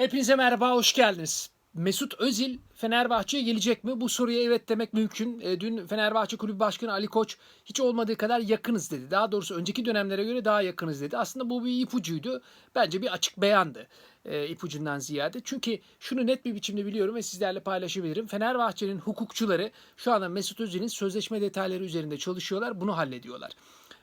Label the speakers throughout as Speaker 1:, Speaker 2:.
Speaker 1: Hepinize merhaba, hoş geldiniz. Mesut Özil Fenerbahçe'ye gelecek mi? Bu soruya evet demek mümkün. E, dün Fenerbahçe Kulübü Başkanı Ali Koç hiç olmadığı kadar yakınız dedi. Daha doğrusu önceki dönemlere göre daha yakınız dedi. Aslında bu bir ipucuydu. Bence bir açık beyandı e, ipucundan ziyade. Çünkü şunu net bir biçimde biliyorum ve sizlerle paylaşabilirim. Fenerbahçe'nin hukukçuları şu anda Mesut Özil'in sözleşme detayları üzerinde çalışıyorlar. Bunu hallediyorlar.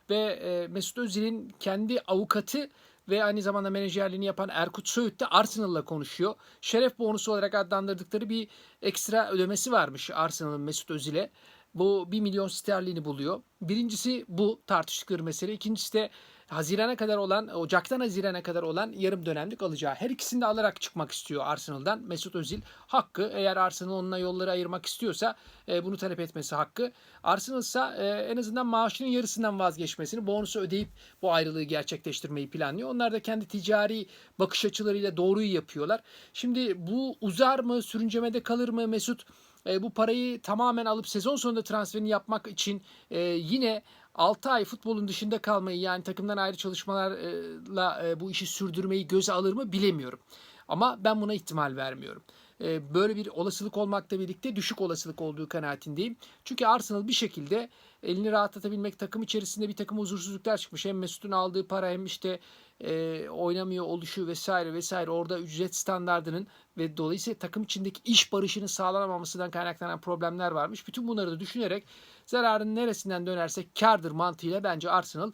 Speaker 1: Ve e, Mesut Özil'in kendi avukatı ve aynı zamanda menajerliğini yapan Erkut Söğüt de Arsenal'la konuşuyor. Şeref bonusu olarak adlandırdıkları bir ekstra ödemesi varmış Arsenal'ın Mesut Özil'e. Bu 1 milyon sterlini buluyor. Birincisi bu tartıştıkları mesele. İkincisi de Haziran'a kadar olan, Ocak'tan Haziran'a kadar olan yarım dönemlik alacağı. Her ikisini de alarak çıkmak istiyor Arsenal'dan Mesut Özil. Hakkı eğer Arsenal onunla yolları ayırmak istiyorsa e, bunu talep etmesi hakkı. Arsenal ise e, en azından maaşının yarısından vazgeçmesini, bonusu ödeyip bu ayrılığı gerçekleştirmeyi planlıyor. Onlar da kendi ticari bakış açılarıyla doğruyu yapıyorlar. Şimdi bu uzar mı, sürüncemede kalır mı Mesut? E, bu parayı tamamen alıp sezon sonunda transferini yapmak için e, yine 6 ay futbolun dışında kalmayı yani takımdan ayrı çalışmalarla e, bu işi sürdürmeyi göze alır mı bilemiyorum. Ama ben buna ihtimal vermiyorum. E, böyle bir olasılık olmakla birlikte düşük olasılık olduğu kanaatindeyim. Çünkü Arsenal bir şekilde elini rahatlatabilmek takım içerisinde bir takım huzursuzluklar çıkmış. Hem Mesut'un aldığı para hem işte e, oynamıyor oluşu vesaire vesaire orada ücret standardının ve dolayısıyla takım içindeki iş barışının sağlanamamasından kaynaklanan problemler varmış. Bütün bunları da düşünerek zararın neresinden dönersek kardır mantığıyla bence Arsenal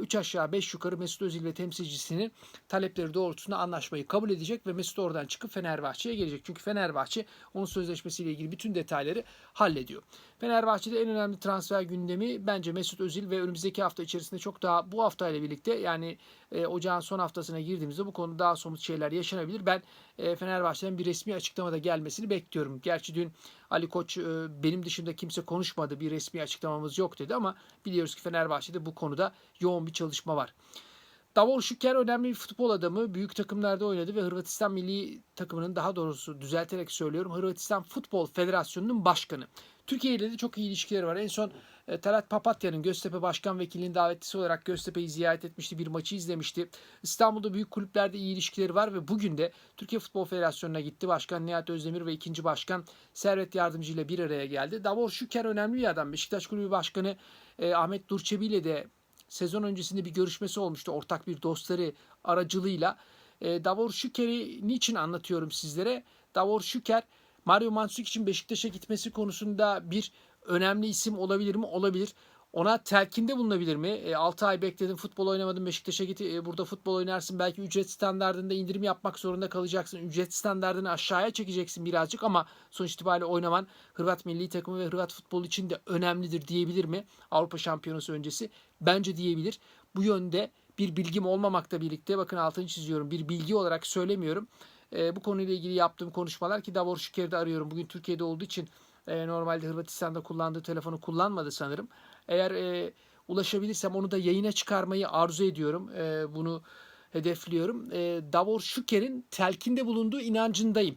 Speaker 1: 3 aşağı 5 yukarı Mesut Özil ve temsilcisinin talepleri doğrultusunda anlaşmayı kabul edecek ve Mesut oradan çıkıp Fenerbahçe'ye gelecek. Çünkü Fenerbahçe onun sözleşmesiyle ilgili bütün detayları hallediyor. Fenerbahçe'de en önemli transfer gündemi bence Mesut Özil ve önümüzdeki hafta içerisinde çok daha bu hafta ile birlikte yani e, ocağın son haftasına girdiğimizde bu konuda daha somut şeyler yaşanabilir. Ben e, Fenerbahçe'den bir resmi açıklamada gelmesini bekliyorum. Gerçi dün Ali Koç e, benim dışında kimse konuşmadı bir resmi açıklamamız yok dedi ama biliyoruz ki Fenerbahçe'de bu konuda yoğun bir çalışma var. Davor Şüker önemli bir futbol adamı. Büyük takımlarda oynadı ve Hırvatistan milli takımının daha doğrusu düzelterek söylüyorum Hırvatistan Futbol Federasyonu'nun başkanı. Türkiye ile de çok iyi ilişkileri var. En son e, Talat Papatya'nın Göztepe Başkan Vekilinin davetlisi olarak Göztepe'yi ziyaret etmişti. Bir maçı izlemişti. İstanbul'da büyük kulüplerde iyi ilişkileri var ve bugün de Türkiye Futbol Federasyonu'na gitti. Başkan Nihat Özdemir ve ikinci başkan Servet Yardımcı ile bir araya geldi. Davor Şüker önemli bir adam. Beşiktaş Kulübü Başkanı e, Ahmet Durçebi ile de sezon öncesinde bir görüşmesi olmuştu. Ortak bir dostları aracılığıyla. E, Davor Şüker'i niçin anlatıyorum sizlere? Davor Şüker Mario Mandzukic için Beşiktaş'a gitmesi konusunda bir önemli isim olabilir mi? Olabilir. Ona telkinde bulunabilir mi? E, 6 ay bekledin futbol oynamadın Beşiktaş'a git e, burada futbol oynarsın. Belki ücret standartında indirim yapmak zorunda kalacaksın. Ücret standartını aşağıya çekeceksin birazcık ama sonuç itibariyle oynaman Hırvat milli takımı ve Hırvat futbol için de önemlidir diyebilir mi? Avrupa Şampiyonası öncesi bence diyebilir. Bu yönde bir bilgim olmamakla birlikte bakın altını çiziyorum. Bir bilgi olarak söylemiyorum. E, bu konuyla ilgili yaptığım konuşmalar ki Davor Şüker'i de arıyorum. Bugün Türkiye'de olduğu için e, normalde Hırvatistan'da kullandığı telefonu kullanmadı sanırım. Eğer e, ulaşabilirsem onu da yayına çıkarmayı arzu ediyorum. E, bunu hedefliyorum. E, Davor Şüker'in telkinde bulunduğu inancındayım.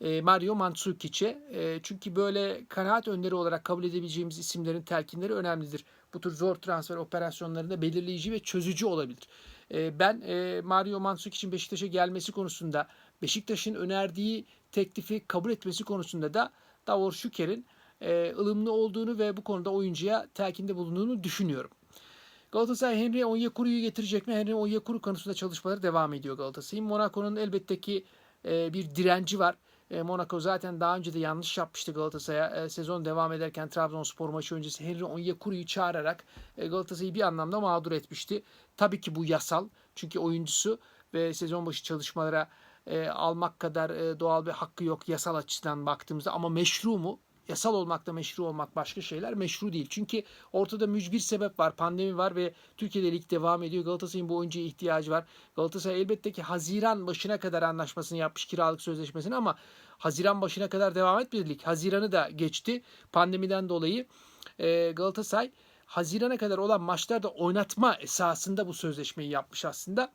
Speaker 1: E, Mario Mandzukic'e. E, çünkü böyle kanaat önderi olarak kabul edebileceğimiz isimlerin telkinleri önemlidir. Bu tür zor transfer operasyonlarında belirleyici ve çözücü olabilir. E, ben e, Mario Mandzukic'in Beşiktaş'a gelmesi konusunda Beşiktaş'ın önerdiği teklifi kabul etmesi konusunda da Davor Şüker'in e, ılımlı olduğunu ve bu konuda oyuncuya telkinde bulunduğunu düşünüyorum. Galatasaray Henry Onyekuru'yu getirecek mi? Henry Onyekuru konusunda çalışmaları devam ediyor Galatasaray'ın. Monaco'nun elbette ki e, bir direnci var. E, Monaco zaten daha önce de yanlış yapmıştı Galatasaray'a. E, sezon devam ederken Trabzonspor maçı öncesi Henry Onyekuru'yu çağırarak e, Galatasaray'ı bir anlamda mağdur etmişti. Tabii ki bu yasal. Çünkü oyuncusu ve sezon başı çalışmalara e, almak kadar e, doğal bir hakkı yok yasal açıdan baktığımızda ama meşru mu? Yasal olmakla meşru olmak başka şeyler meşru değil. Çünkü ortada mücbir sebep var, pandemi var ve Türkiye'de lig devam ediyor. Galatasaray'ın bu oyuncuya ihtiyacı var. Galatasaray elbette ki Haziran başına kadar anlaşmasını yapmış kiralık sözleşmesini ama Haziran başına kadar devam etmedi lig. Haziran'ı da geçti pandemiden dolayı. E, Galatasaray Haziran'a kadar olan maçlarda oynatma esasında bu sözleşmeyi yapmış aslında.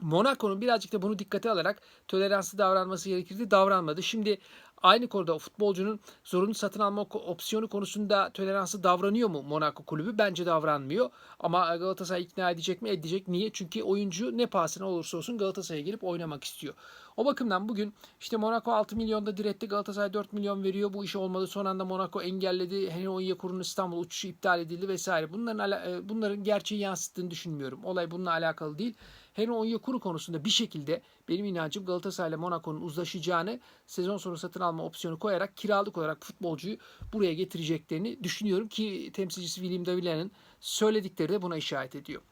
Speaker 1: Monaco'nun birazcık da bunu dikkate alarak toleranslı davranması gerekirdi. Davranmadı. Şimdi aynı konuda futbolcunun zorunlu satın alma opsiyonu konusunda toleranslı davranıyor mu Monaco kulübü? Bence davranmıyor. Ama Galatasaray ikna edecek mi? Edecek. Niye? Çünkü oyuncu ne pahasına olursa olsun Galatasaray'a gelip oynamak istiyor. O bakımdan bugün işte Monaco 6 milyonda diretti. Galatasaray 4 milyon veriyor. Bu iş olmadı. Son anda Monaco engelledi. Henry Onyekuru'nun İstanbul uçuşu iptal edildi vesaire. Bunların bunların gerçeği yansıttığını düşünmüyorum. Olay bununla alakalı değil. Henry Onyekuru konusunda bir şekilde benim inancım Galatasaray ile Monaco'nun uzlaşacağını sezon sonu satın alma opsiyonu koyarak kiralık olarak futbolcuyu buraya getireceklerini düşünüyorum ki temsilcisi William Davila'nın söyledikleri de buna işaret ediyor.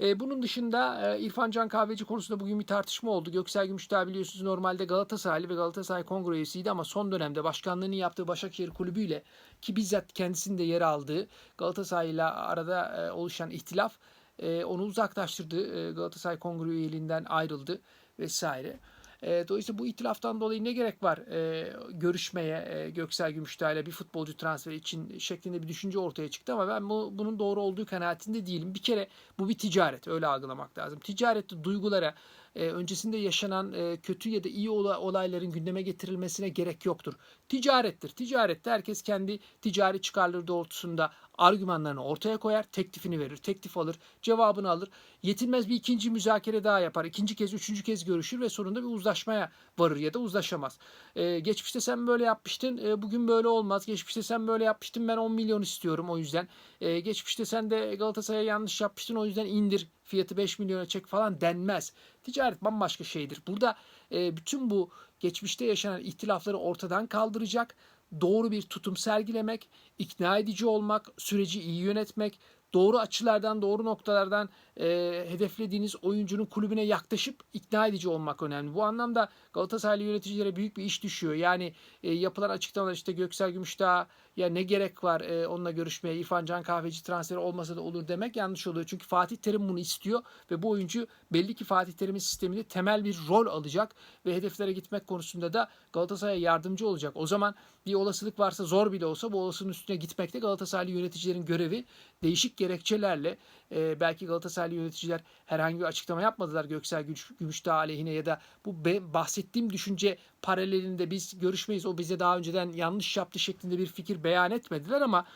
Speaker 1: E, bunun dışında e, İrfan Can Kahveci konusunda bugün bir tartışma oldu. Göksel Gümüşdağ biliyorsunuz normalde Galatasaraylı ve Galatasaray Kongre üyesiydi ama son dönemde başkanlığını yaptığı Başakşehir Kulübü'yle ki bizzat kendisinde yer aldığı Galatasaray ile arada e, oluşan ihtilaf e, onu uzaklaştırdı. E, Galatasaray Kongre üyeliğinden ayrıldı vesaire. E, dolayısıyla bu itilaftan dolayı ne gerek var e, görüşmeye e, Göksel Gümüşdağ ile bir futbolcu transferi için şeklinde bir düşünce ortaya çıktı ama ben bu, bunun doğru olduğu kanaatinde değilim. Bir kere bu bir ticaret öyle algılamak lazım. Ticarette duygulara e, öncesinde yaşanan e, kötü ya da iyi olayların gündeme getirilmesine gerek yoktur. Ticarettir. Ticarette herkes kendi ticari çıkarları doğrultusunda argümanlarını ortaya koyar, teklifini verir, teklif alır, cevabını alır. Yetinmez bir ikinci müzakere daha yapar. ikinci kez, üçüncü kez görüşür ve sonunda bir uzlaşmaya varır ya da uzlaşamaz. Ee, geçmişte sen böyle yapmıştın, e, bugün böyle olmaz. Geçmişte sen böyle yapmıştın, ben 10 milyon istiyorum o yüzden. Ee, geçmişte sen de Galatasaray'a yanlış yapmıştın, o yüzden indir fiyatı 5 milyona çek falan denmez. Ticaret bambaşka şeydir. Burada e, bütün bu geçmişte yaşanan ihtilafları ortadan kaldıracak, doğru bir tutum sergilemek, ikna edici olmak, süreci iyi yönetmek, doğru açılardan, doğru noktalardan e, hedeflediğiniz oyuncunun kulübüne yaklaşıp ikna edici olmak önemli. Bu anlamda Galatasaraylı yöneticilere büyük bir iş düşüyor. Yani e, yapılan açıklamalar işte Göksel Gümüşdağ ya ne gerek var e, onunla görüşmeye İrfan Can Kahveci transferi olmasa da olur demek yanlış oluyor. Çünkü Fatih Terim bunu istiyor ve bu oyuncu belli ki Fatih Terim'in sisteminde temel bir rol alacak ve hedeflere gitmek konusunda da Galatasaray'a yardımcı olacak. O zaman bir olasılık varsa zor bile olsa bu olasılığın üstüne gitmekte Galatasaraylı yöneticilerin görevi değişik gerekçelerle e, belki Galatasaraylı yöneticiler herhangi bir açıklama yapmadılar Göksel Gümüşdağ aleyhine ya da bu bahsettiğim düşünce paralelinde biz görüşmeyiz o bize daha önceden yanlış yaptı şeklinde bir fikir beyan etmediler ama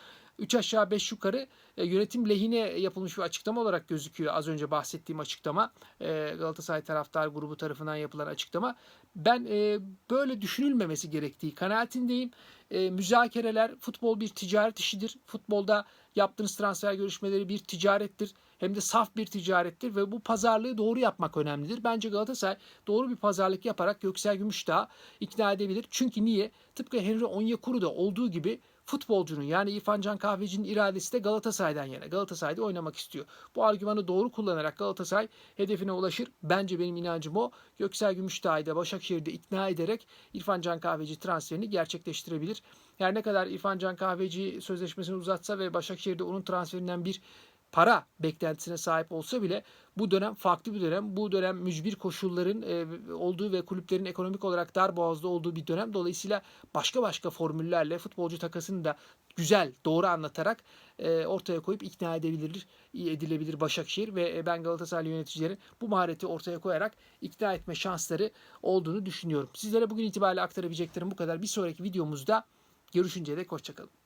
Speaker 1: 3 aşağı 5 yukarı e, yönetim lehine yapılmış bir açıklama olarak gözüküyor. Az önce bahsettiğim açıklama e, Galatasaray taraftar grubu tarafından yapılan açıklama. Ben e, böyle düşünülmemesi gerektiği kanaatindeyim. E, müzakereler futbol bir ticaret işidir. Futbolda yaptığınız transfer görüşmeleri bir ticarettir. Hem de saf bir ticarettir ve bu pazarlığı doğru yapmak önemlidir. Bence Galatasaray doğru bir pazarlık yaparak Göksel Gümüşdağ ikna edebilir. Çünkü niye? Tıpkı Henry Onyekuru'da olduğu gibi futbolcunun yani İrfan Can Kahveci'nin iradesi de Galatasaray'dan yana. Galatasaray'da oynamak istiyor. Bu argümanı doğru kullanarak Galatasaray hedefine ulaşır. Bence benim inancım o. Göksel Gümüşdağ'ı da Başakşehir'de ikna ederek İrfan Can Kahveci transferini gerçekleştirebilir. Her ne kadar İrfan Can Kahveci sözleşmesini uzatsa ve Başakşehir'de onun transferinden bir para beklentisine sahip olsa bile bu dönem farklı bir dönem. Bu dönem mücbir koşulların e, olduğu ve kulüplerin ekonomik olarak dar boğazda olduğu bir dönem. Dolayısıyla başka başka formüllerle futbolcu takasını da güzel, doğru anlatarak e, ortaya koyup ikna edebilir, edilebilir Başakşehir ve e, ben Galatasaray yöneticilerin bu mahareti ortaya koyarak ikna etme şansları olduğunu düşünüyorum. Sizlere bugün itibariyle aktarabileceklerim bu kadar. Bir sonraki videomuzda görüşünceye dek hoşçakalın.